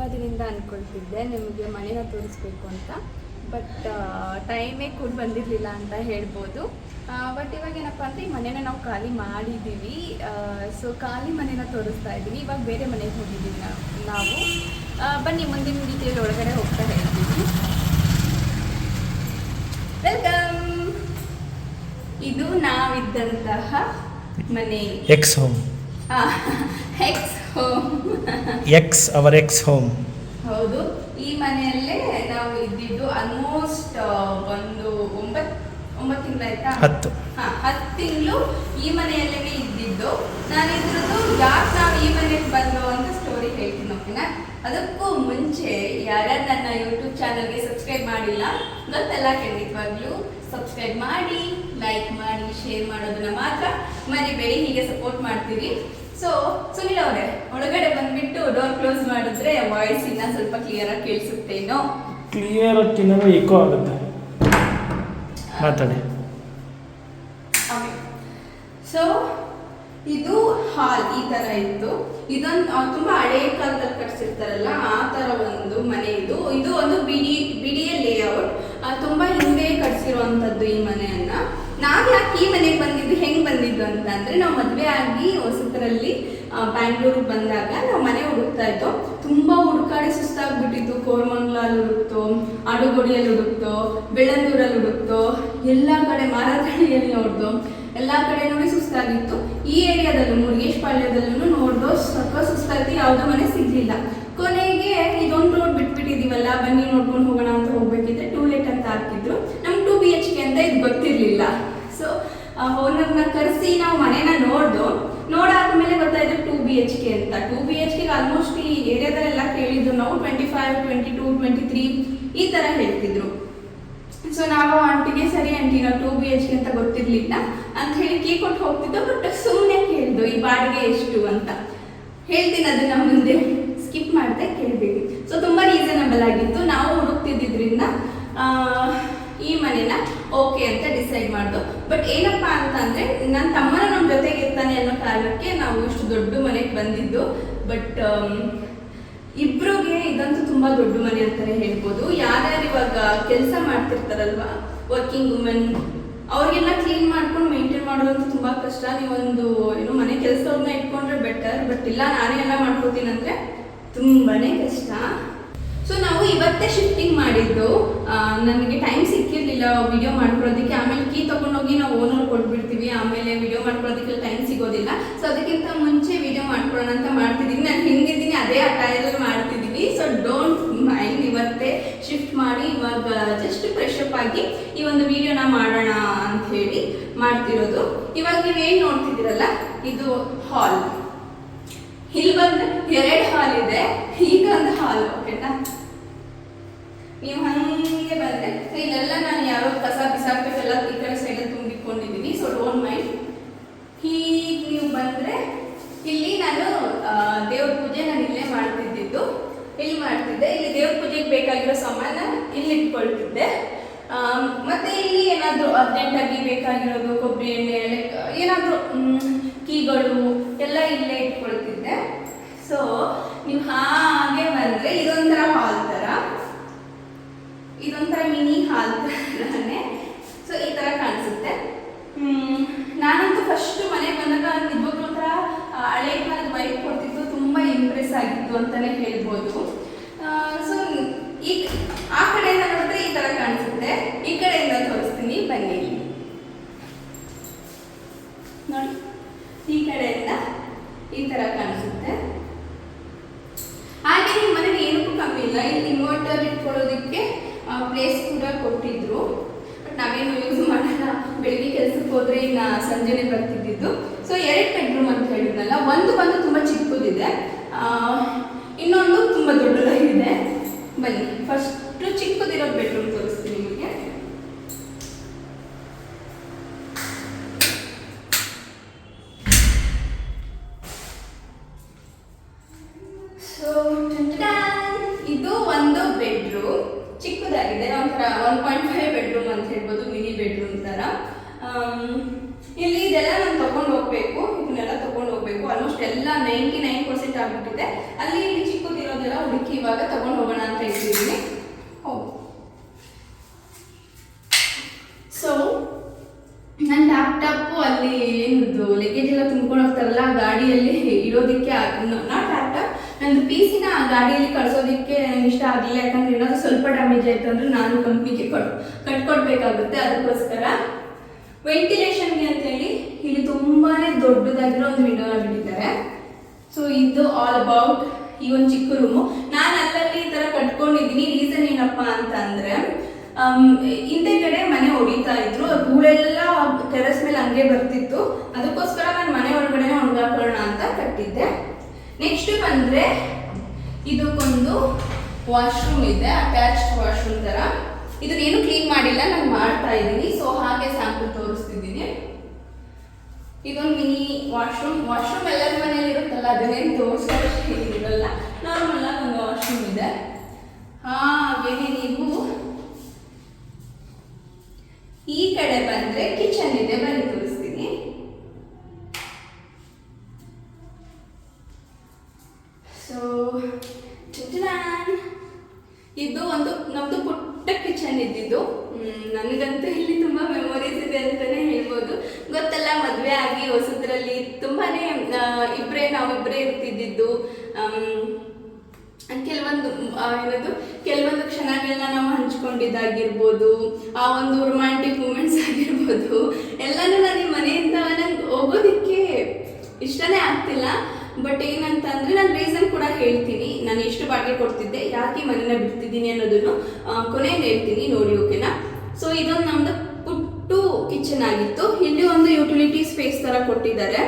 ತುಂಬ ದಿನದಿಂದ ಅಂದ್ಕೊಳ್ತಿದ್ದೆ ನಿಮಗೆ ಮನೇನ ತೋರಿಸ್ಬೇಕು ಅಂತ. ಬಟ್ ಟೈಮೇ ಕೂಡ ಬಂದಿರಲಿಲ್ಲ ಅಂತ ಹೇಳ್ಬೋದು. ಬಟ್ ಇವಾಗ ಏನಪ್ಪ ಅಂದರೆ ಈ ಮನೇನ ನಾವು ಖಾಲಿ ಮಾಡಿದ್ದೀವಿ ಸೊ ಖಾಲಿ ಮನೇನ ತೋರಿಸ್ತಾ ಇದ್ದೀವಿ. ಇವಾಗ ಬೇರೆ ಮನೆಗೆ ಹೋಗಿದ್ದೀವಿ ನಾವು. ಬನ್ನಿ ಮುಂದಿನ ರೀತಿಯಲ್ಲಿ ಒಳಗಡೆ ಹೋಗ್ತಾ ಹೇಳ್ತೀವಿ ವೆಲ್ಕಮ್ ಇದು ನಾವಿದ್ದಂತಹ ಮನೆ. Ex home ex home ex our ex home ಹೌದು. ಈ ಮನೆಯಲ್ಲೇ ನಾವು ಇದ್ದಿದ್ದು ಆಲ್ಮೋಸ್ಟ್ ಒಂದು ಒಂಬತ್ತು ಒಂಬತ್ತು ತಿಂಗಳಾಯ್ತಾ ಹತ್ತು. ಹಾ ಹತ್ತು ತಿಂಗಳು ಈ ಮನೆಯಲ್ಲೇ ಇದ್ದಿದ್ದು. ನಾನು ಇದ್ರದ್ದು ಯಾಕೆ ನಾವು ಈ ಮನೆಗೆ ಬಂದು ಅಂತ ಸ್ಟೋರಿ ಹೇಳ್ತೀನಿ ಓಕೆನಾ ಅದಕ್ಕೂ ಮುಂಚೆ ಯಾರ್ಯಾರು ನನ್ನ ಯೂಟ್ಯೂಬ್ ಚಾನಲ್ಗೆ ಸಬ್ಸ್ಕ್ರೈಬ್ ಮಾಡಿಲ್ಲ ಗೊತ್ತಲ್ಲ? ಖಂಡಿತವಾಗ್ಲೂ ಸಬ್ಸ್ಕ್ರೈಬ್ ಮಾಡಿ ಲೈಕ್ ಮಾಡಿ ಶೇರ್ ಮಾಡೋದನ್ನ ಮಾತ್ರ ಮರಿಬೇಡಿ. ಹೀಗೆ ಸಪೋರ್ಟ್ ಮಾಡ್ತೀರಿ. ಸೊ ಸುನಿಲ್ ಅವರೇ ಒಳಗಡೆ ಬಂದ್ಬಿಟ್ಟು ಡೋರ್ ಕ್ಲೋಸ್ ಮಾಡಿದ್ರೆ ವಾಯ್ಸ್ ಇನ್ನ ಸ್ವಲ್ಪ ಕ್ಲಿಯರ್ ಆಗಿ ಕೇಳಿಸುತ್ತೇನೋ? ಕ್ಲಿಯರ್ ಆಗಿ ಎಕೋ ಆಗುತ್ತೆ. ಮಾತಾಡಿ. ಸೊ ಇದು ಹಾಲ್ ಈ ತರ ಇತ್ತು. ಇದೊಂದು ತುಂಬಾ ಹಳೆ ಕಾಲದಲ್ಲಿ ಕಟ್ಸಿರ್ತಾರಲ್ಲ ಆ ತರ ಒಂದು ಮನೆ ಇದು. ಇದು ಒಂದು ಬಿಡಿ ಬಿಡಿಯ ಲೇಔಟ್ ತುಂಬಾ ಹಿಂದೆ ಕಟ್ಸಿರುವಂತದ್ದು ಈ ಮನೆಯನ್ನ. ನಾವ್ ಯಾಕೆ ಈ ಮನೆಗೆ ಬಂದಿದ್ದು, ಹೆಂಗ್ ಬಂದಿದ್ದು ಅಂತ ಅಂದ್ರೆ ನಾವು ಮದ್ವೆ ಆಗಿ ಹೊಸತರಲ್ಲಿ ಬ್ಯಾಂಗ್ಳೂರ್ಗೆ ಬಂದಾಗ ನಾವು ಮನೆ ಹುಡುಕ್ತಾ ಇದ್ದೋ, ತುಂಬಾ ಹುಡುಕಾಡಿ ಸುಸ್ತಾಗ್ಬಿಟ್ಟಿತ್ತು. ಕೋರ್ಮಂಗ್ಲಲ್ಲಿ ಹುಡುಕ್ತೋ ಅಡುಗೊಡಿಯಲ್ಲಿ ಹುಡುಕ್ತೋ, ಬೆಳ್ಳಂದೂರಲ್ಲಿ ಹುಡುಕ್ತೋ, ಎಲ್ಲ ಕಡೆ ಮಾರಾತಳಿಯಲ್ಲಿ ನೋಡ್ದು, ಎಲ್ಲ ಕಡೆ ನೋಡಿ ಸುಸ್ತಾಗಿತ್ತು. ಈ ಏರಿಯಾದಲ್ಲೂ ಮುರುಗೇಶ್ ಪಾಳ್ಯದಲ್ಲೂ ನೋಡ್ದೋ ಸ್ವಲ್ಪ ಸುಸ್ತಾಗಿ ಯಾವುದೋ ಮನೆ ಸಿಗ್ಲಿಲ್ಲ. ಕೊನೆಗೆ ಇದೊಂದು ರೋಡ್ ಬಿಟ್ಬಿಟ್ಟಿದೀವಲ್ಲ, ಬನ್ನಿ ನೋಡ್ಕೊಂಡು ಹೋಗೋಣ ಅಂತ ಹೋಗ್ಬೇಕಿದ್ರೆ ಟೂ ಲೇಟ್ ಅಂತ ಹಾಕಿದ್ರು ನಮ್ಗೆ ಟೂ ಬಿ ಎಚ್ ಕೆ ಅಂತ ಇದು ಗೊತ್ತಿರಲಿಲ್ಲ. ಓನರ್ನ ಕರೆಸಿ ನಾವು ಮನೇನ ನೋಡ್ದು, ನೋಡಾದ್ಮೇಲೆ ಗೊತ್ತಾಯ್ತು ಟೂ ಬಿ ಎಚ್ ಕೆ ಅಂತ. Two B H K almost ಈ ಏರಿಯಾದಲ್ಲೆಲ್ಲ ಕೇಳಿದ್ರು ನಾವು twenty five twenty two twenty three ಈ ಥರ ಹೇಳ್ತಿದ್ರು. ಸೊ ನಾವು ಆಂಟಿಗೆ, ಸರಿ ಆಂಟಿ, ನಾವು ಟೂ ಬಿ ಎಚ್ ಕೆ ಅಂತ ಗೊತ್ತಿರ್ಲಿಲ್ಲ ಅಂತ ಹೇಳಿ ಕೀ ಕೊಟ್ಟು ಹೋಗ್ತಿದ್ದೋ, ಬಟ್ ಸುಮ್ಮನೆ ಕೇಳಿದ್ದು ಈ ಬಾಡಿಗೆ ಎಷ್ಟು? ಅಂತ. ಹೇಳ್ತೀನಿ ಅದನ್ನ ಮುಂದೆ. ಸ್ಕಿಪ್ ಮಾಡಿದೆ ಕೇಳಬೇಡಿ. ಸೊ ತುಂಬ ರೀಸನಬಲ್ ಆಗಿತ್ತು. ನಾವು ಹುಡುಕ್ತಿದ್ದಿದ್ರಿಂದ ಈ ಮನೆನ ಓಕೆ ಅಂತ ಡಿಸೈಡ್ ಮಾಡ್ದು. ಬಟ್ ಏನಪ್ಪ ಅಂತ ಅಂದ್ರೆ ನನ್ನ ತಮ್ಮನ ನಮ್ಮ ಜೊತೆಗೆ ಇರ್ತಾನೆ ಅನ್ನೋ ಕಾರಣಕ್ಕೆ ನಾವು ಇಷ್ಟು ದೊಡ್ಡ ಮನೆಗೆ ಬಂದಿದ್ದು. ಬಟ್ ಇಬ್ರಿಗೆ ಇದಂತೂ ತುಂಬಾ ದೊಡ್ಡ ಮನೆ ಅಂತಾನೆ ಹೇಳ್ಬೋದು. ಯಾರ್ಯಾರು ಇವಾಗ ಕೆಲಸ ಮಾಡ್ತಿರ್ತಾರಲ್ವಾ ವರ್ಕಿಂಗ್ ವುಮೆನ್ ಅವ್ರಿಗೆಲ್ಲ ಕ್ಲೀನ್ ಮಾಡ್ಕೊಂಡು ಮೇಂಟೈನ್ ಮಾಡೋದಂತೂ ತುಂಬಾ ಕಷ್ಟ. ನೀವೊಂದು, ಏನು ಮನೆ ಕೆಲಸವ್ರನ್ನ ಇಟ್ಕೊಂಡ್ರೆ ಬೆಟರ್ ಬಟ್ ಇಲ್ಲ, ನಾನೇ ಎಲ್ಲ ಮಾಡ್ಕೋತೀನಿ ಅಂದ್ರೆ ತುಂಬಾನೇ ಕಷ್ಟ. ಸೊ ನಾವು ಇವತ್ತೇ ಶಿಫ್ಟಿಂಗ್ ಮಾಡಿದ್ದು. ನನಗೆ ಟೈಮ್ ಸಿಕ್ಕಿರ್ಲಿಲ್ಲ ವಿಡಿಯೋ ಮಾಡ್ಕೊಳ್ಳೋದಕ್ಕೆ. ಆಮೇಲೆ ಕೀ ತಗೊಂಡೋಗಿ ನಾವು ಓನರ್ ಕೊಟ್ಬಿಡ್ತೀವಿ. ಆಮೇಲೆ ವಿಡಿಯೋ ಮಾಡ್ಕೊಳ್ಳೋದಕ್ಕೆ ಟೈಮ್ ಸಿಗೋದಿಲ್ಲ. ಸೊ ಅದಕ್ಕಿಂತ ಮುಂಚೆ ವಿಡಿಯೋ ಮಾಡ್ಕೊಳ್ಳೋಣ ಅಂತ ಮಾಡ್ತಿದ್ದೀನಿ. ನಾನು ಹಿಂಗಿದ್ದೀನಿ, ಅದೇ ಅಟಾಯದಲ್ಲಿ ಮಾಡ್ತಿದ್ದೀನಿ. ಸೊ ಡೋಂಟ್ ಮೈಂಡ್ ಇವತ್ತೇ ಶಿಫ್ಟ್ ಮಾಡಿ, ಇವಾಗ ಜಸ್ಟ್ ಫ್ರೆಶ್ ಅಪ್ ಆಗಿ ಈ ಒಂದು ವಿಡಿಯೋನ ಮಾಡೋಣ ಅಂತ ಹೇಳಿ ಮಾಡ್ತಿರೋದು. ಇವಾಗ ನೀವೇನು ನೋಡ್ತಿದ್ದೀರಲ್ಲ? ಇದು ಹಾಲ್ ಇಲ್ಲಿ ಬಂದ್ರೆ ಎರಡು ಹಾಲ್ ಇದೆ. ಈಗ ಒಂದು ಹಾಲ್ ಓಕೆನಾ ನೀವು ಹಂಗೆ ಬಂದ್ರೆ. ಸೊ ಇಲ್ಲೆಲ್ಲ ನಾನು ಯಾರೋ ಕಸ ಬಿಸಾಕ್ಬೇಕೆಲ್ಲ ಈ ಕಡೆ ಸೈಡಲ್ಲಿ ತುಂಬಿಕೊಂಡಿದ್ದೀನಿ. ಸೊ ಡೋಂಟ್ ಮೈಂಡ್ ಹೀಗೆ ನೀವು ಬಂದರೆ, ಇಲ್ಲಿ ನಾನು ದೇವ್ರ ಪೂಜೆ ನಾನು ಇಲ್ಲೇ ಮಾಡ್ತಿದ್ದಿದ್ದು. ಇಲ್ಲಿ ಮಾಡ್ತಿದ್ದೆ. ಇಲ್ಲಿ ದೇವ್ರ ಪೂಜೆಗೆ ಬೇಕಾಗಿರೋ ಸಾಮಾನ ಇಲ್ಲಿ ಇಟ್ಕೊಳ್ತಿದ್ದೆ. ಮತ್ತು ಇಲ್ಲಿ ಏನಾದರೂ ಅರ್ಜೆಂಟಾಗಿ ಬೇಕಾಗಿರೋದು ಕೊಬ್ಬರಿ ಎಣ್ಣೆ ಏನಾದರೂ ಕೀಗಳು ಎಲ್ಲ ಇಲ್ಲೇ ಇಟ್ಕೊಳ್ತಿದ್ದೆ. ಸೊ ನೀವು ಹಾಗೆ ಬಂದರೆ ಇದೊಂಥರ ಹಾಲ್ ಇದೊಂಥರ ಮಿನಿ ಹಾಲ್ ಥರನೇ. ಸೊ ಈ ಥರ ಕಾಣಿಸುತ್ತೆ. ನಾನಂತೂ ಫಸ್ಟ್ ಮನೆಗೆ ಬಂದಾಗ ನಿಜವಾಗ್ಲೂ ಒಂಥರ ಹಳೆ ಕಾಲದ ವೈಫ್ ಕೊಡ್ತಿತ್ತು. ತುಂಬ ಇಂಪ್ರೆಸ್ ಆಗಿತ್ತು ಅಂತಲೇ ಹೇಳ್ಬೋದು. ಸೊ ಈ ಆ ಕಡೆಯಿಂದ ನೋಡಿದ್ರೆ ಈ ಥರ ಕಾಣಿಸುತ್ತೆ ಈ ಕಡೆಯಿಂದ ತೋರಿಸ್ತೀನಿ ಬನ್ನಿ ಇಲ್ಲಿ. ನೋಡಿ ಈ ಕಡೆಯಿಂದ ಈ ಥರ ಕಾಣಿಸುತ್ತೆ ಹಾಗೆ ನಿಮ್ಮ ಮನೇಲಿ ಏನಕ್ಕೂ ಕಮ್ಮಿ ಇಲ್ಲ ಇಲ್ಲಿ ಇನ್ವರ್ಟರ್ ಇಟ್ಕೊಳ್ಳೋದಕ್ಕೆ ಪ್ಲೇಸ್ ಕೂಡ ಕೊಟ್ಟಿದ್ರು ಬಟ್ ನಾವೇನು ಯೂಸ್ ಮಾಡಲ್ಲ ಹೋದ್ರೆ ಇನ್ನ ಸಂಜೆನೆ ಬರ್ತಿದ್ದಿದ್ದು. ಸೊ ಎರಡು ಬೆಡ್ರೂಮ್ ಅಂತ ಹೇಳಿದ್ನಲ್ಲ, ಒಂದು ಬಂದು ತುಂಬಾ ಚಿಕ್ಕದಿದೆ. ಇನ್ನೊಂದು ತುಂಬಾ ದೊಡ್ಡದಾಗಿದೆ. ಬನ್ನಿ ಫಸ್ಟ್ ಚಿಕ್ಕದಿರೋ ಬೆಡ್ರೂಮ್ ತೋರಿಸ್ತೀನಿ ನಿಮಗೆ. ಸೊ ಇದು ಒಂದು ಬೆಡ್ರೂಮ್. ಚಿಕ್ಕದಾಗಿದೆ, ಒಂಥರ ಒನ್ ಪಾಯಿಂಟ್ ಫೈವ್ ಬೆಡ್ರೂಮ್ ಅಂತ ಹೇಳ್ಬೋದು ಮಿನಿ ಬೆಡ್ರೂಮ್ ಥರ ಆಮ್, ಇಲ್ಲಿ ಇದೆಲ್ಲ ನಾನು ತಗೊಂಡು ಹೋಗ್ಬೇಕು, ಇದನ್ನೆಲ್ಲ ತಗೊಂಡು ಹೋಗ್ಬೇಕು. ಆಲ್ಮೋಸ್ಟ್ ಎಲ್ಲ ನೈಂಟಿ ನೈನ್ ಪರ್ಸೆಂಟ್ ಆಗ್ಬಿಟ್ಟಿದೆ. ಅಲ್ಲಿ ಇಲ್ಲಿ ಚಿಕ್ಕದಿರೋದೆಲ್ಲ ಹುಡುಕಿ ಇವಾಗ ತಗೊಂಡು ಹೋಗೋಣ ಅಂತ ಹೇಳ್ತಿದ್ದೀನಿ. ಸೊ ನನ್ನ ಲ್ಯಾಪ್ಟಾಪು ಅಲ್ಲಿ ಏನದು ಲಗೇಜ್ ಎಲ್ಲ ತುಂಬ್ಕೊಂಡು ಹೋಗ್ತಾರಲ್ಲ ಗಾಡಿಯಲ್ಲಿ ಇಡೋದಕ್ಕೆ ನಾಟ್ ಲ್ಯಾಪ್ಟಾಪ್ ನಂದು ಪಿ ಸಿನ ಗಾಡಿಯಲ್ಲಿ ಕಳಿಸೋದಕ್ಕೆ ನನಗೆ ಇಷ್ಟ ಆಗಲಿಲ್ಲ. ಯಾಕಂದ್ರೆ ಏನಾದರೂ ಸ್ವಲ್ಪ ಡ್ಯಾಮೇಜ್ ಆಯ್ತು ಅಂದ್ರೆ ನಾನು ಕಂಪ್ನಿಗೆ ಕೊಟ್ಟು ಕಟ್ಕೊಡ್ಬೇಕಾಗುತ್ತೆ. ಅದಕ್ಕೋಸ್ಕರ ವೆಂಟಿಲೇಷನ್ಗೆ ಅಂತೇಳಿ ಇಲ್ಲಿ ತುಂಬಾನೇ ದೊಡ್ಡದಾಗಿರೋ ಒಂದು ವಿಂಡೋನ ಬಿಟ್ಟಿದ್ದಾರೆ. ಸೊ ಇದು ಆಲ್ ಅಬೌಟ್ ಈ ಒಂದು ಚಿಕ್ಕ ರೂಮು ನಾನು ಅಲ್ಲಲ್ಲಿ ಈ ಥರ ಕಟ್ಕೊಂಡಿದ್ದೀನಿ. ರೀಸನ್ ಏನಪ್ಪ ಅಂತ ಅಂದ್ರೆ ಹಿಂದೆ ಕಡೆ ಮನೆ ಹೊಡಿತಾ ಇದ್ರು. ಧೂಳೆಲ್ಲ ಟೆರೆಸ್ ಮೇಲೆ ಹಂಗೆ ಬರ್ತಿತ್ತು. ಅದಕ್ಕೋಸ್ಕರ ನಾನು ಮನೆ ಒಳಗಡೆ ಒಣಗಾಕೋಣ ಅಂತ ಕಟ್ಟಿದ್ದೆ. ನೆಕ್ಸ್ಟ್ ಬಂದ್ರೆ, ಇದಕ್ಕೊಂದು ವಾಶ್ರೂಮ್ ಇದೆ ಅಟ್ಯಾಚ್ಡ್ ವಾಶ್ರೂಮ್ ತರ. ಇದನ್ನೇನು ಕ್ಲೀನ್ ಮಾಡಿಲ್ಲ, ನಾನು ಮಾಡ್ತಾ ಇದ್ದೀನಿ. ಸೊ ಹಾಗೆ ಸ್ಯಾಂಪಲ್ ತೋರಿಸ್ತಿದ್ದೀನಿ. ಇದೊಂದು ಮಿನಿ ವಾಶ್ರೂಮ್ ವಾಶ್ರೂಮ್ ಎಲ್ಲರ ಮನೇಲಿ ಇರುತ್ತಲ್ಲ, ಅದನ್ನೇನು ತೋರಿಸಿರಲ್ಲ ನಾರ್ಮಲ್ ಆಗಿ ಒಂದು ವಾಶ್ರೂಮ್ ಇದೆ. ಹಾಗೇನೆ ನೀವು. ಈ ಕಡೆ ಬಂದ್ರೆ ಕಿಚನ್ ಇದೆ ಬನ್ನಿ ಹೊಸದ್ರಲ್ಲಿ ತುಂಬಾನೇ ಇಬ್ಬರೇ ನಾವಿಬ್ಬರೇ ಇರ್ತಿದ್ದಿದ್ದು ಕೆಲವೊಂದು ಏನದು, ಕೆಲವೊಂದು ಕ್ಷಣಗಳನ್ನ ನಾವು ಹಂಚ್ಕೊಂಡಿದ್ದಾಗಿರ್ಬೋದು, ಆ ಒಂದು ರೊಮ್ಯಾಂಟಿಕ್ ಮೂಮೆಂಟ್ಸ್ ಆಗಿರ್ಬೋದು, ಎಲ್ಲನೂ ನಾನು ಮನೆಯಿಂದ ನಂಗೆ ಹೋಗೋದಕ್ಕೆ ಇಷ್ಟನೇ ಆಗ್ತಿಲ್ಲ. ಬಟ್ ಏನಂತಂದ್ರೆ ನಾನು ರೀಸನ್ ಕೂಡ ಹೇಳ್ತೀನಿ. ನಾನು ಎಷ್ಟು ಬಾಡಿಗೆ ಕೊಡ್ತಿದ್ದೆ, ಯಾಕೆ ಮನೇನ ಬಿಡ್ತಿದ್ದೀನಿ ಅನ್ನೋದನ್ನು ಕೊನೆಯಲ್ಲಿ ಹೇಳ್ತೀನಿ ನೋಡಿ ಓಕೆನಾ ಸೊ ಇದೊಂದು ನಮ್ದು ಕಿಚನ್ ಆಗಿತ್ತು ಇಲ್ಲಿ ಒಂದು ಯುಟಿಲಿಟಿ ಸ್ಪೇಸ್ ತರ ಕೊಟ್ಟಿದ್ದಾರೆ.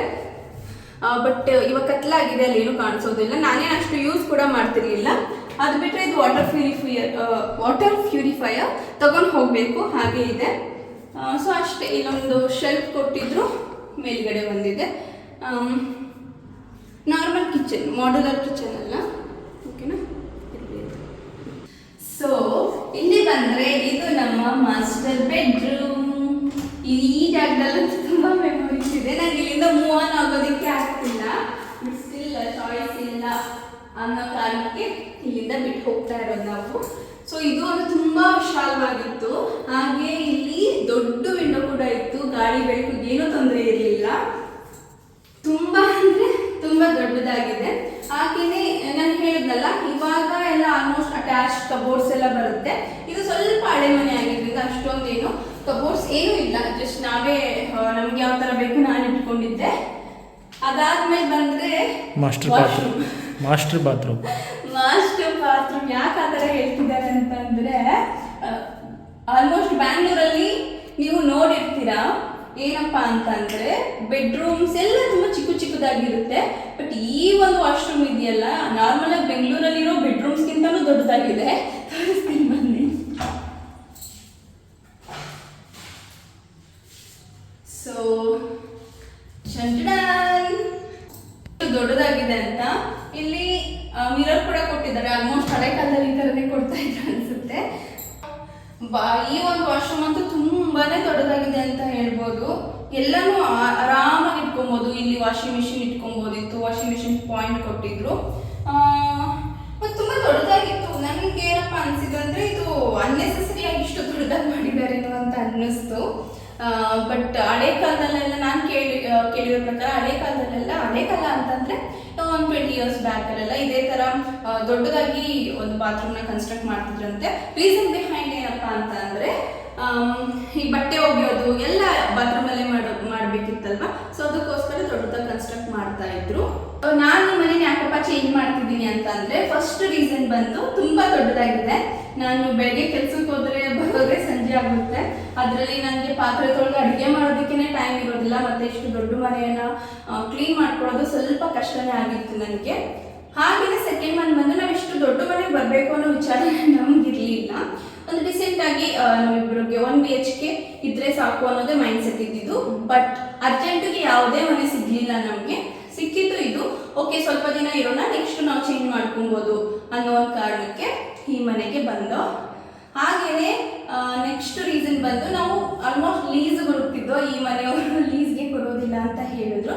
ಬಟ್ ಇವಾಗ ಕತ್ಲಾಗಿದೆ, ಅಲ್ಲಿ ಏನು ಕಾಣಿಸೋದಿಲ್ಲ. ನಾನೇ ಅಷ್ಟು ಯೂಸ್ ಕೂಡ ಮಾಡ್ತಿರ್ಲಿಲ್ಲ. ಅದು ಬಿಟ್ಟರೆ ಇದು ವಾಟರ್ ಪ್ಯೂರಿಫೈಯರ್ ವಾಟರ್ ಪ್ಯೂರಿಫೈಯರ್ ತಗೊಂಡು ಹೋಗಬೇಕು. ಹಾಗೆ ಇದೆ. ಸೊ ಅಷ್ಟೇ, ಇಲ್ಲೊಂದು ಶೆಲ್ಫ್ ಕೊಟ್ಟಿದ್ರು. ಮೇಲ್ಗಡೆ ಬಂದಿದೆ. ನಾರ್ಮಲ್ ಕಿಚನ್ ಮಾಡ್ಯುಲರ್ ಕಿಚನ್ ಅಲ್ಲ. ಓಕೆನಾ ಸೊ ಇಲ್ಲಿ ಬಂದ್ರೆ ಇದು ನಮ್ಮ ಮಾಸ್ಟರ್ ಬೆಡ್ರೂಮ್ ಈ ಜಾಗದಲ್ಲಿ ತುಂಬಾ ಮೆಮೊರೀಸ್ ಇದೆ. ನಂಗೆ ಇಲ್ಲಿಂದ ಮೂವ್ ಆನ್ ಆಗೋದಕ್ಕೆ ಆಗ್ತಿಲ್ಲ. ಸ್ಟಿಲ್ ಚಾಯ್ಸ್ ಇಲ್ಲ ಅನ್ನೋ ಕಾರಣಕ್ಕೆ ಇಲ್ಲಿಂದ ಬಿಟ್ಟು ಹೋಗ್ತಾ ಇರೋದು ನಾವು. ಸೊ ಇದು ಒಂದು ತುಂಬ ವಿಶಾಲವಾಗಿತ್ತು. ಹಾಗೆ ಇಲ್ಲಿ ದೊಡ್ಡ ವಿಂಡೋ ಕೂಡ ಇತ್ತು. ಗಾಳಿ ಬೆಳಕು ಏನೂ ತೊಂದರೆ ಇರಲಿಲ್ಲ. ತುಂಬ ಅಂದರೆ ತುಂಬ ದೊಡ್ಡದಾಗಿದೆ. ಹಾಗೆಯೇ ನಾನು ಹೇಳಿದ್ನಲ್ಲ, ಇವಾಗ ಎಲ್ಲ ಆಲ್ಮೋಸ್ಟ್ ಅಟ್ಯಾಚ್ ಕಬೋರ್ಡ್ಸ್ ಎಲ್ಲ ಬರುತ್ತೆ. ಇದು ಸ್ವಲ್ಪ ಹಳೆ ಮನೆ ಆಗಿದ್ರಿಂದ ಅಷ್ಟೊಂದೇನು. ಕಬೋರ್ಡ್ಸ್ ಏನೂ ಇಲ್ಲ ಜಸ್ಟ್ ನಾವೇ ನಮ್ಗೆ ಯಾವ ತರ ಬೇಕು ನಾನು ಇಟ್ಕೊಂಡಿದ್ದೆ. ಅದಾದ್ಮೇಲೆ ಬಂದ್ರೆ master. Bathroom master bathroom master bathroom ಯಾಕೆ ಆ ಥರ ಹೇಳ್ತಿದ್ದಾರೆ ಅಂತಂದ್ರೆ ಆಲ್ಮೋಸ್ಟ್ ಬ್ಯಾಂಗ್ಳೂರಲ್ಲಿ ನೀವು ನೋಡಿರ್ತೀರಾ ಏನಪ್ಪಾ ಅಂತಂದ್ರೆ ಬೆಡ್ರೂಮ್ಸ್ ಎಲ್ಲ ತುಂಬಾ ಚಿಕ್ಕ ಚಿಕ್ಕದಾಗಿರುತ್ತೆ. ಬಟ್ ಈ ಒಂದು ವಾಶ್ರೂಮ್ ಇದೆಯಲ್ಲ ನಾರ್ಮಲ್ ಆಗಿ ಬೆಂಗಳೂರಲ್ಲಿರೋ ಬೆಡ್ರೂಮ್ಸ್ಗಿಂತಲೂ ದೊಡ್ಡದಾಗಿದೆ ತೋರಿಸ್ತೀನಿ ಬನ್ನಿ ಸೊ ಚಂಡನ್ ದೊಡ್ಡದಾಗಿದೆ ಅಂತ ಇಲ್ಲಿ ಮಿರರ್ ಕೂಡ ಕೊಟ್ಟಿದ್ದಾರೆ. ಆಲ್ಮೋಸ್ಟ್ ಹಳೆ ಕಾಲದಲ್ಲಿ ಈ ಥರನೇ ಕೊಡ್ತಾ ಇದ್ರು ಅನ್ಸುತ್ತೆ. ಈ ಒಂದು ವಾಶ್ರೂಮ್ ಅಂತೂ ತುಂಬಾನೇ ದೊಡ್ಡದಾಗಿದೆ ಅಂತ ಹೇಳ್ಬೋದು. ಎಲ್ಲಾನು ಆರಾಮಾಗಿ ಇಟ್ಕೊಬೋದು. ಇಲ್ಲಿ ವಾಷಿಂಗ್ ಮಿಷಿನ್ ಇಟ್ಕೊಬೋದಿತ್ತು ವಾಷಿಂಗ್ ಮಿಷಿನ್ ಪಾಯಿಂಟ್ ಕೊಟ್ಟಿದ್ರು. ಮತ್ತು ತುಂಬ ದೊಡ್ಡದಾಗಿತ್ತು. ನನಗೆ ಏನಪ್ಪ ಅನ್ಸಿದ್ರೆ ಇದು ಅನ್ನೆಸೆಸರಿ ಆಗಿ ಇಷ್ಟು ದೊಡ್ಡದಾಗಿ ಮಾಡಿದ್ದಾರೆ ಅಂತ ಅನ್ನಿಸ್ತು. ಬಟ್ ಹಳೆ ಕಾಲದಲ್ಲೆಲ್ಲ ನಾನು ಕೇಳಿ ಕೇಳಿರೋ ಪ್ರಕಾರ ಹಳೆ ಕಾಲದಲ್ಲೆಲ್ಲ ಹಳೆ ಕಾಲ ಅಂತಂದ್ರೆ ಒಂದು ಟ್ವೆಂಟಿ ಇಯರ್ಸ್ ಬ್ಯಾಕ್ ಅಲ್ಲೆಲ್ಲ ಇದೇ ತರ ದೊಡ್ಡದಾಗಿ ಒಂದು ಬಾತ್ರೂಮ್ನ ಕನ್ಸ್ಟ್ರಕ್ಟ್ ಮಾಡ್ತಿದ್ರಂತೆ. ರೀಸನ್ ಬಿಹೈಂಡ್ ಏನಪ್ಪಾ ಅಂತ ಅಂದ್ರೆ ಈ ಬಟ್ಟೆ ಒಗೆಯೋದು, ಎಲ್ಲ ಬಾತ್ರೂಮ್ ಅಲ್ಲೇ ಮಾಡೋ, ಮಾಡ್ಬೇಕಿತ್ತಲ್ವಾ? ಸೊ ಅದಕ್ಕೋಸ್ಕರ ದೊಡ್ಡದಾಗಿ ಕನ್ಸ್ಟ್ರಕ್ಟ್ ಮಾಡ್ತಾ ಇದ್ರು. ನಾನು ಈ ಮನೇನ ಯಾಕಪ್ಪ ಚೇಂಜ್ ಮಾಡ್ತಿದ್ದೀನಿ ಅಂತಂದ್ರೆ ಫಸ್ಟ್ ರೀಸನ್ ಬಂದು ತುಂಬಾ ದೊಡ್ಡದಾಗಿದೆ. ನಾನು ಬೆಳಗ್ಗೆ ಕೆಲ್ಸಕ್ಕೆ ಹೋದ್ರೆ ಬರೋದ್ರೆ ಸಂಜೆ ಆಗುತ್ತೆ. ಅದರಲ್ಲಿ ನನಗೆ ಪಾತ್ರೆ ತೊಳೆದು ಅಡುಗೆ ಮಾಡೋದಕ್ಕೆ ಟೈಮ್ ಇರೋದಿಲ್ಲ, ಮತ್ತೆ ಇಷ್ಟು ದೊಡ್ಡ ಮನೆಯನ್ನ ಕ್ಲೀನ್ ಮಾಡ್ಕೊಳ್ಳೋದು ಸ್ವಲ್ಪ ಕಷ್ಟನೇ ಆಗಿತ್ತು ನನಗೆ. ಹಾಗೆಯೇ ಸೆಕೆಂಡ್ ಮಂತ್ ಬಂದು ನಾವು ಇಷ್ಟು ದೊಡ್ಡ ಮನೆಗೆ ಬರಬೇಕು ಅನ್ನೋ ವಿಚಾರ ನಮಗಿರಲಿಲ್ಲ. ಒಂದು ಡಿಸೆಂಟ್ ಆಗಿ ನಮ್ಮಿಬ್ಬರಿಗೆ ಒನ್ ಬಿ ಎಚ್ ಕೆ ಇದ್ರೆ ಸಾಕು ಅನ್ನೋದೇ ಮೈಂಡ್ ಸೆಟ್ ಇದ್ದಿದ್ದು ಬಟ್ ಅರ್ಜೆಂಟಿಗೆ ಯಾವುದೇ ಮನೆ ಸಿಗ್ಲಿಲ್ಲ. ಓಕೆ ಸ್ವಲ್ಪ ದಿನ ಇರೋಣ ನೆಕ್ಸ್ಟ್ ನಾವು ಚೇಂಜ್ ಮಾಡ್ಕೊಬೋದು ಅನ್ನೋ ಒಂದು ಕಾರಣಕ್ಕೆ ಈ ಮನೆಗೆ ಬಂದು. ಹಾಗೇನೆ ನೆಕ್ಸ್ಟ್ ರೀಸನ್ ಬಂದು ನಾವು ಆಲ್ಮೋಸ್ಟ್ ಲೀಸ್ ಹುಡುಕ್ತಿದ್ದೋ ಈ ಮನೆಯವರು ಲೀಸ್ಗೆ ಕೊಡೋದಿಲ್ಲ ಅಂತ ಹೇಳಿದ್ರು.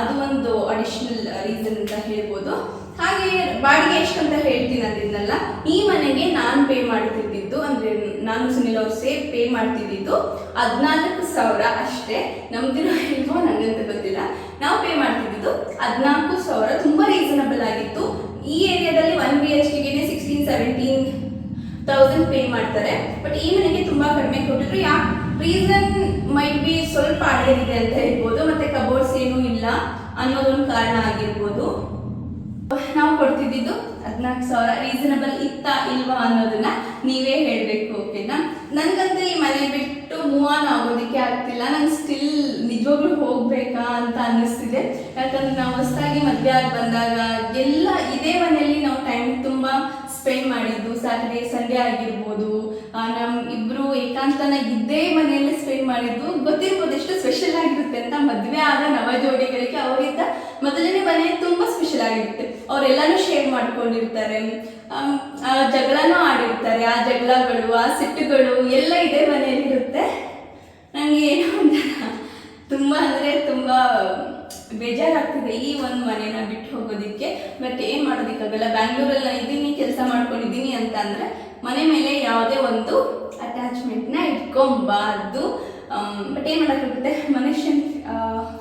ಅದು ಒಂದು ಅಡಿಷನಲ್ ರೀಸನ್ ಅಂತ ಹೇಳ್ಬೋದು. ಹಾಗೆ ಬಾಡಿಗೆ ಎಷ್ಟು ಅಂತ ಹೇಳ್ತೀನಿ ಅಂದಿದ್ನಲ್ಲ, ಈ ಮನೆಗೆ ನಾನು ಪೇ ಮಾಡ್ತಿದ್ದಿದ್ದು ಅಂದ್ರೆ ನಾನು ಸುನಿಲ್ ಅವ್ರು ಸೇರಿ ಪೇ ಮಾಡ್ತಿದ್ದಿದ್ದು ಹದಿನಾಲ್ಕು ಸಾವಿರ ಅಷ್ಟೇ. ನಮ್ದಿರೋ ಇಲ್ವೋ ನನಗಂತ ಗೊತ್ತಿಲ್ಲ. ನಾವು ಪೇ ಮಾಡ್ತಿದ್ದಿದ್ದು ಹದಿನಾಲ್ಕು ಸಾವಿರ, ತುಂಬಾ ರೀಸನಬಲ್ ಆಗಿತ್ತು. ಈ ಏರಿಯಾದಲ್ಲಿ ಒನ್ ಬಿ ಎಚ್ ಕೆಗೆ ಸಿಕ್ಸ್ಟೀನ್ ಸೆವೆಂಟೀನ್ ತೌಸಂಡ್ ಪೇ ಮಾಡ್ತಾರೆ. ಬಟ್ ಈ ಮನೆಗೆ ತುಂಬಾ ಕಡಿಮೆ ಕೊಟ್ಟಿದ್ರು. ಯಾಕೆ? ರೀಸನ್ ಮೈಟ್ ಬಿ ಸ್ವಲ್ಪ ಹಳೇದಿದೆ ಅಂತ ಹೇಳ್ಬೋದು. ಮತ್ತೆ ಕಬೋರ್ಡ್ಸ್ ಏನೂ ಇಲ್ಲ ಅನ್ನೋದೊಂದು ಕಾರಣ ಆಗಿರ್ಬೋದು. ನಾವು ಕೊಡ್ತಿದ್ದಿದ್ದು ಹದಿನಾಲ್ಕು ಸಾವಿರ ರೀಸನಬಲ್ ಇತ್ತಾ ಇಲ್ವಾ ಅನ್ನೋದನ್ನ ನೀವೇ ಹೇಳಬೇಕು ಓಕೆನಾ ನನಗಂತೂ ಈ ಮನೆ ಬಿಟ್ಟು ಮೂವ್ ಆನ್ ಆಗೋದಕ್ಕೆ ಆಗ್ತಿಲ್ಲ. ನಂಗೆ ಸ್ಟಿಲ್ ನಿಜವಾಗ್ಲೂ ಹೋಗ್ಬೇಕಾ ಅಂತ ಅನ್ನಿಸ್ತಿದೆ. ಯಾಕಂದ್ರೆ ನಾವು ಹೊಸದಾಗಿ ಮದುವೆ ಆಗಿ ಬಂದಾಗ ಎಲ್ಲ ಇದೇ ಮನೆಯಲ್ಲಿ ನಾವು ಟೈಮ್ ತುಂಬ ಸ್ಪೆಂಡ್ ಮಾಡಿದ್ದು. ಸ್ಯಾಟರ್ಡೇ ಸಂಡೇ ಆಗಿರ್ಬೋದು. ನಮ್ ಇಬ್ರು ಏಕಾಂತನ ಇದ್ದೇ ಮನೆಯಲ್ಲಿ ಸ್ಪೆಂಡ್ ಮಾಡಿದ್ದು. ಗೊತ್ತಿರ್ಬೋದು, ಎಷ್ಟು ಸ್ಪೆಷಲ್ ಆಗಿರುತ್ತೆ ಅಂತ ಮದುವೆ ಆದ ನವ ಅವರಿಂದ ಮೊದಲನೇ ಮನೆ ತುಂಬ ಸ್ಪೆಷಲ್ ಆಗಿರುತ್ತೆ. ಅವರೆಲ್ಲಾನು ಶೇರ್ ಮಾಡ್ಕೊಂಡಿರ್ತಾರೆ. ಜಗಳನೂ ಆಡಿರ್ತಾರೆ. ಆ ಜಗಳಗಳು, ಆ ಸಿಟ್ಟುಗಳು ಎಲ್ಲ ಇದೇ ಮನೆಯಲ್ಲಿ ಇರುತ್ತೆ. ನನಗೆ ಏನೋ ಒಂಥರ ತುಂಬ ಅಂದರೆ ತುಂಬ ಬೇಜಾರಾಗ್ತಿದೆ ಈ ಒಂದು ಮನೇನ ಬಿಟ್ಟು ಹೋಗೋದಕ್ಕೆ. ಬಟ್ ಏನು ಮಾಡೋದಕ್ಕಾಗಲ್ಲ. ಬ್ಯಾಂಗ್ಳೂರಲ್ಲಿ ನಾನು ಇದ್ದೀನಿ, ಕೆಲಸ ಮಾಡ್ಕೊಂಡಿದ್ದೀನಿ ಅಂತ ಅಂದರೆ ಮನೆ ಮೇಲೆ ಯಾವುದೇ ಒಂದು ಅಟ್ಯಾಚ್ಮೆಂಟ್ನ ಇಟ್ಕೊಬಾರ್ದು. ಬಟ್ ಏನು ಮಾಡೋಕ್ಕಾಗುತ್ತೆ ಮನುಷ್ಯನ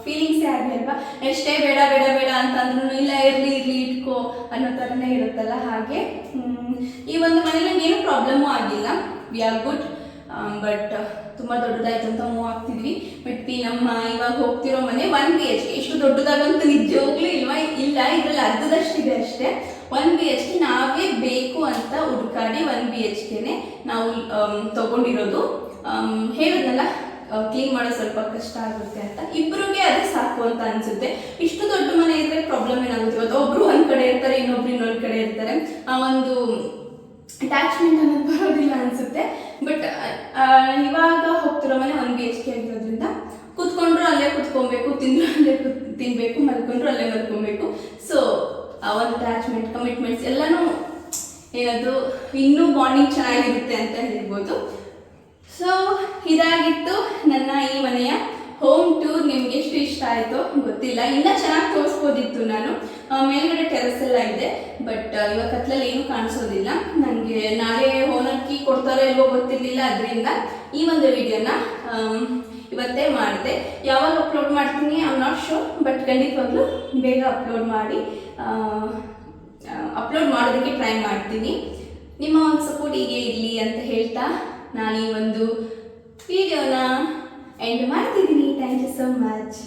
ಫೀಲಿಂಗ್ಸೇ ಆಗಲಿ ಅಲ್ವಾ? ಎಷ್ಟೇ ಬೇಡ ಬೇಡ ಬೇಡ ಅಂತ ಅಂದ್ರೂ ಇಲ್ಲ ಇರ್ಲಿ ಇರ್ಲಿ ಇಟ್ಕೋ ಅನ್ನೋ ಥರನೇ ಇರುತ್ತಲ್ಲ ಹಾಗೆ. ಈ ಒಂದು ಮನೇಲಿ ಏನು ಪ್ರಾಬ್ಲಮ್ಮು ಆಗಿಲ್ಲ. ವಿ ಆರ್ ಗುಡ್ ಬಟ್ ತುಂಬ ದೊಡ್ಡದಾಯ್ತು ಅಂತ ಮೂವ್ ಆಗ್ತಿದ್ವಿ. ಬಟ್ ಈ ನಮ್ಮ ಇವಾಗ ಹೋಗ್ತಿರೋ ಮನೆ ಒನ್ ಬಿ ಎಚ್ ಕೆ ಇಷ್ಟು ದೊಡ್ಡದಾಗಂತೂ ನಿಜವಾಗ್ಲೂ ಇಲ್ವಾ? ಇಲ್ಲ ಇದರಲ್ಲಿ ಅರ್ಧದಷ್ಟಿದೆ ಅಷ್ಟೇ. ಒನ್ ಬಿ ಎಚ್ ಕೆ ನಾವೇ ಬೇಕು ಅಂತ ಹುಡುಕಾಡಿ ಒನ್ ಬಿ ಎಚ್ ಕೆನೆ ನಾವು ತಗೊಂಡಿರೋದು. ಆಮ್, ಹೇಳಿದ್ನಲ್ಲ ಕ್ಲೀನ್ ಮಾಡೋದು ಸ್ವಲ್ಪ ಕಷ್ಟ ಆಗುತ್ತೆ ಅಂತ. ಇಬ್ಬರಿಗೆ ಅದೇ ಸಾಕು ಅಂತ ಅನ್ಸುತ್ತೆ. ಇಷ್ಟು ದೊಡ್ಡ ಮನೆ ಇದ್ರೆ ಪ್ರಾಬ್ಲಮ್ ಏನಾಗುತ್ತೆ ಇವತ್ತು ಒಬ್ರು ಒಂದ್ ಕಡೆ ಇರ್ತಾರೆ, ಇನ್ನೊಬ್ರು ಇನ್ನೊಂದು ಕಡೆ ಇರ್ತಾರೆ. ಆ, ಒಂದು ಅಟ್ಯಾಚ್ಮೆಂಟ್ ಅನ್ನೋದು ಬರೋದಿಲ್ಲ ಅನ್ಸುತ್ತೆ. ಬಟ್ ಇವಾಗ ಹೋಗ್ತಿರೋ ಮನೆ ಒನ್ ಬಿ ಎಚ್ ಕೆ ಕುತ್ಕೊಂಡ್ರು ಅಲ್ಲೇ ಕುತ್ಕೊಬೇಕು, ತಿಂದ್ರು ಅಲ್ಲೇ ತಿನ್ಬೇಕು, ಮಲ್ಕೊಂಡ್ರು ಅಲ್ಲೇ ಮಲ್ಕೊಬೇಕು. ಸೊ ಆ, ಒಂದು ಅಟ್ಯಾಚ್ಮೆಂಟ್ ಕಮಿಟ್ಮೆಂಟ್ಸ್ ಎಲ್ಲನೂ ಏನದು, ಇನ್ನೂ ಬಾಂಡಿಂಗ್ ಚೆನ್ನಾಗಿರುತ್ತೆ ಅಂತ ಹೇಳ್ಬೋದು. ಸೊ ಇದಾಗಿತ್ತು ನನ್ನ ಈ ಮನೆಯ ಹೋಮ್ ಟೂರ್ ನಿಮ್ಗೆ ಎಷ್ಟು ಇಷ್ಟ ಆಯಿತು ಗೊತ್ತಿಲ್ಲ. ಇನ್ನೂ ಚೆನ್ನಾಗಿ ತೋರಿಸ್ಬೋದಿತ್ತು ನಾನು. ಮೇಲ್ಗಡೆ ಟೆರೆಸ್ ಎಲ್ಲ ಇದೆ ಬಟ್ ಇವಾಗ ಕತ್ಲಲ್ಲಿ ಏನೂ ಕಾಣಿಸೋದಿಲ್ಲ. ನನಗೆ ನಾಳೆ ಓನರ್ ಕೀ ಕೊಡ್ತಾರೋ ಇಲ್ವೋ ಗೊತ್ತಿರಲಿಲ್ಲ. ಅದರಿಂದ ಈ ಒಂದು ವಿಡಿಯೋನ ಇವತ್ತೇ ಮಾಡಿದೆ. ಯಾವಾಗ ಅಪ್ಲೋಡ್ ಮಾಡ್ತೀನಿ I am not sure but ಖಂಡಿತವಾಗ್ಲೂ ಬೇಗ ಅಪ್ಲೋಡ್ ಮಾಡಿ ಅಪ್ಲೋಡ್ ಮಾಡೋದಕ್ಕೆ ಟ್ರೈ ಮಾಡ್ತೀನಿ. ನಿಮ್ಮ ಒಂದು ಸಪೋರ್ಟ್ ಹೀಗೆ ಇರಲಿ ಅಂತ ಹೇಳ್ತಾ ನಾನು ಈ ಒಂದು ವಿಡಿಯೋನ ಎಂಡ್ ಮಾಡ್ತಿದ್ದೀನಿ. Thank you so much